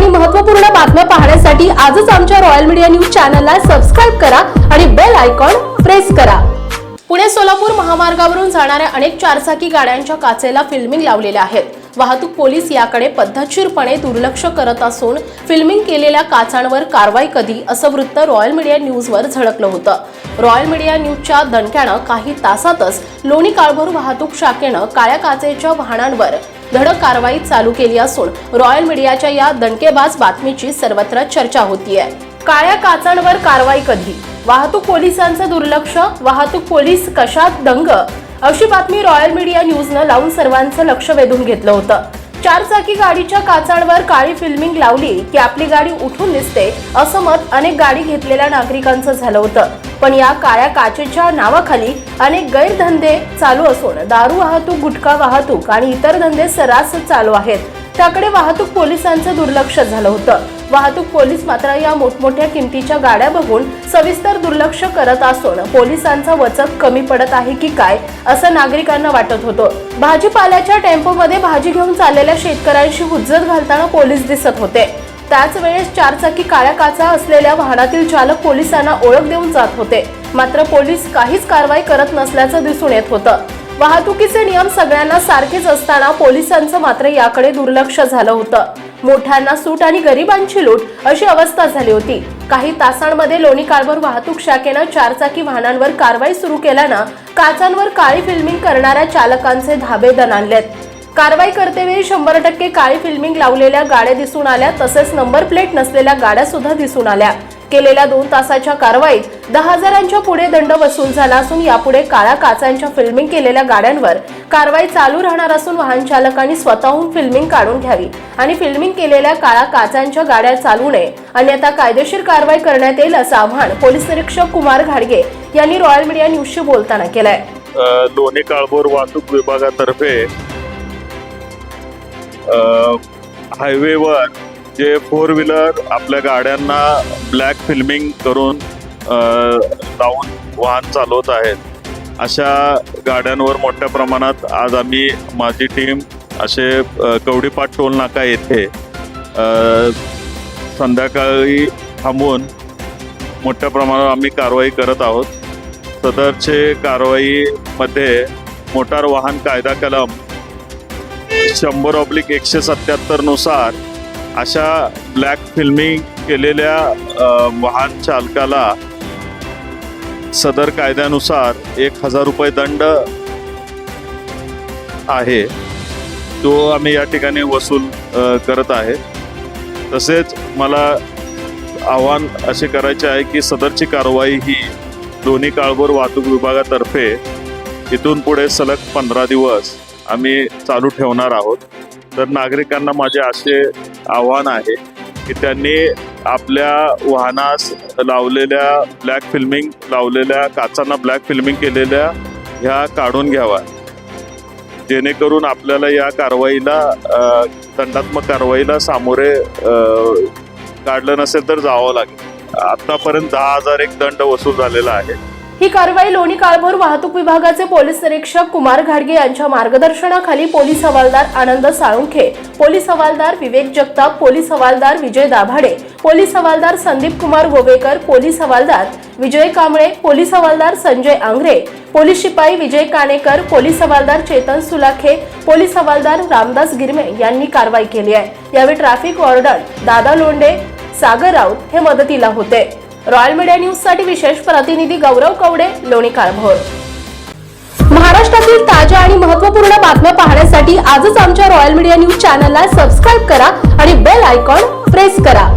आणि महत्त्वपूर्ण बातम्या पाहण्यासाठी आजच आमच्या रॉयल मीडिया न्यूज चॅनलला सबस्क्राईब करा आणि बेल आयकॉन प्रेस करा. पुणे सोलापूर महामार्गावरून जाणाऱ्या अनेक चारचाकी गाड्यांच्या काचेला फिल्मिंग लावलेल्या आहेत. वाहतूक पोलीस याकडे पद्धतशीरपणे दुर्लक्ष करत असून फिल्मिंग केलेल्या काचांवर कारवाई कधी असं वृत्त रॉयल मीडिया न्यूजवर झळकलं होतं. रॉयल मीडिया न्यूजच्या दणक्यानं काही तासातच लोणी काळभोर वाहतूक शाखेनं काळ्या काचेच्या वाहनांवर धडक कारवाई चालू केली असून रॉयल मीडियाच्या या दणकेबाज बातमीची सर्वत्र चर्चा होतीये. काळ्या काचांवर कारवाई कधी? वाहतूक पोलिसांचं दुर्लक्ष? वाहतूक पोलीस कशात दंग? अशी बातमी रॉयल मीडिया न्यूजनं लावून सर्वांचं लक्ष वेधून घेतलं होतं. चारचाकी गाडीच्या काचांवर काळी फिल्मिंग लावली की आपली गाडी उठून दिसते असं मत अनेक गाडी घेतलेल्या नागरिकांचं झालं होतं. पण या काळ्या काचेच्या नावाखाली अनेक गैरधंदे चालू असून दारू वाहतूक गुटखा वाहतूक आणि इतर धंदे सरास चालू आहेत. त्याकडे वाहतूक पोलिसांचं दुर्लक्ष झालं होतं. वाहतूक पोलीस मात्र या मोठमोठ्या किमतीच्या गाड्या बघून सविस्तर दुर्लक्ष करत असून पोलिसांचा वचक कमी पडत आहे की काय असं नागरिकांना वाटत होतं. भाजीपाल्याच्या टेम्पोमध्ये भाजी घेऊन चाललेल्या शेतकऱ्यांशी हुज्जत घालताना पोलीस दिसत होते. त्याच वेळेस चारचाकी काळ्या काचा असलेल्या वाहनातील चालक पोलिसांना ओळख देऊन जात होते. मात्र पोलीस काहीच कारवाई करत नसल्याचं दिसून येत होतं. वाहतुकीचे नियम सगळ्यांना सारखेच असताना पोलिसांचं मात्र याकडे दुर्लक्ष झालं होतं. मोठ्यांना सूट आणि गरिबांची लूट अशी अवस्था झाली होती. काही तासांमध्ये लोणी काळभर वाहतूक शाखेनं चारचाकी वाहनांवर कारवाई सुरू केल्यानं काचांवर काळी फिल्मिंग करणाऱ्या चालकांचे धाबे दणाणलेत. कारवाई करतेवेळी शंभर टक्के काळी फिल्मिंग लावलेल्या गाड्या दिसून आल्या तसेच नंबर प्लेट नसलेल्या गाड्या सुद्धा दिसून आल्या. केलेल्या दोन तासाच्या कारवाईत दहा हजारांच्या पुढे दंड वसूल झाला असून यापुढे काळ्या काचांच्या फिल्मिंग केलेल्या गाड्यांवर कारवाई चालू राहणार असून वाहन चालकांनी स्वतःहून फिल्मिंग काढून घ्यावी आणि फिल्मिंग केलेल्या काळ्या काचांच्या गाड्या चालवू नये. अन्यथा कायदेशीर कारवाई करण्यात येईल असं आव्हान पोलीस निरीक्षक कुमार घाडगे यांनी रॉयल मीडिया न्यूजशी बोलताना केलंय. दोन्ही काळभोर वाहतूक विभागातर्फे हायवेवर जे फोर व्हीलर आपल्या गाड्यांना ब्लॅक फिल्मिंग करून लावून वाहन चालवत आहेत. अशा गाड्यांवर मोठ्या प्रमाणात आज आम्ही माझी टीम असे कवडीपाट टोल नाका येथे संध्याकाळी थांबून मोठ्या प्रमाणावर आम्ही कारवाई करत आहोत. सदरचे कारवाईमध्ये मोटार वाहन कायदा कलम शंभर ऑब्लिक एकशे सत्याहत्तरनुसार अशा ब्लॅक फिल्मिंग केलेल्या वाहन चालकाला सदर कायद्यानुसार एक हजार रुपये दंड आहे. तो आम्ही या ठिकाणी वसूल करत आहे. तसेच मला आव्हान असे करायचे आहे की सदरची कारवाई ही दोन्ही काळभोर वाहतूक विभागातर्फे इथून पुढे सलग पंधरा दिवस आम्ही चालू ठेवणार आहोत. तर नागरिकांना माझे असे आव्हान आहे की त्यांनी आपल्या वाहनास लावलेल्या ब्लॅक फिल्मिंग लावलेल्या काचांना ब्लॅक फिल्मिंग केलेल्या ह्या काढून घ्यावा. जेणेकरून आपल्याला या कारवाईला दंडात्मक कारवाईला सामोरे काढलं नसेल तर जावं लागेल. आतापर्यंत दहा हजार एक दंड वसूल झालेला आहे. ही कारवाई लोणी काळभोर वाहतूक विभागाचे पोलीस निरीक्षक कुमार घाडगे यांच्या मार्गदर्शनाखाली पोलीस हवालदार आनंद साळुंखे पोलीस हवालदार विवेक जगताप पोलीस हवालदार विजय दाभाडे पोलीस हवालदार संदीप कुमार गोवेकर पोलीस हवालदार विजय कांबळे पोलीस हवालदार संजय आंग्रे पोलीस शिपाई विजय काणेकर पोलीस हवालदार चेतन सुलाखे पोलीस हवालदार रामदास गिरमे यांनी कारवाई केली आहे. यावेळी ट्रॅफिक वॉर्डन दादा लोंडे सागर राऊत हे मदतीला होते. रॉयल मीडिया न्यूजसाठी विशेष प्रतिनिधी गौरव कवडे लोणी कारभोर महाराष्ट्रातील ताज्या आणि महत्त्वपूर्ण बातम्या पाहण्यासाठी आजच आमच्या रॉयल मीडिया न्यूज चॅनलला सबस्क्राईब करा आणि बेल आयकॉन प्रेस करा.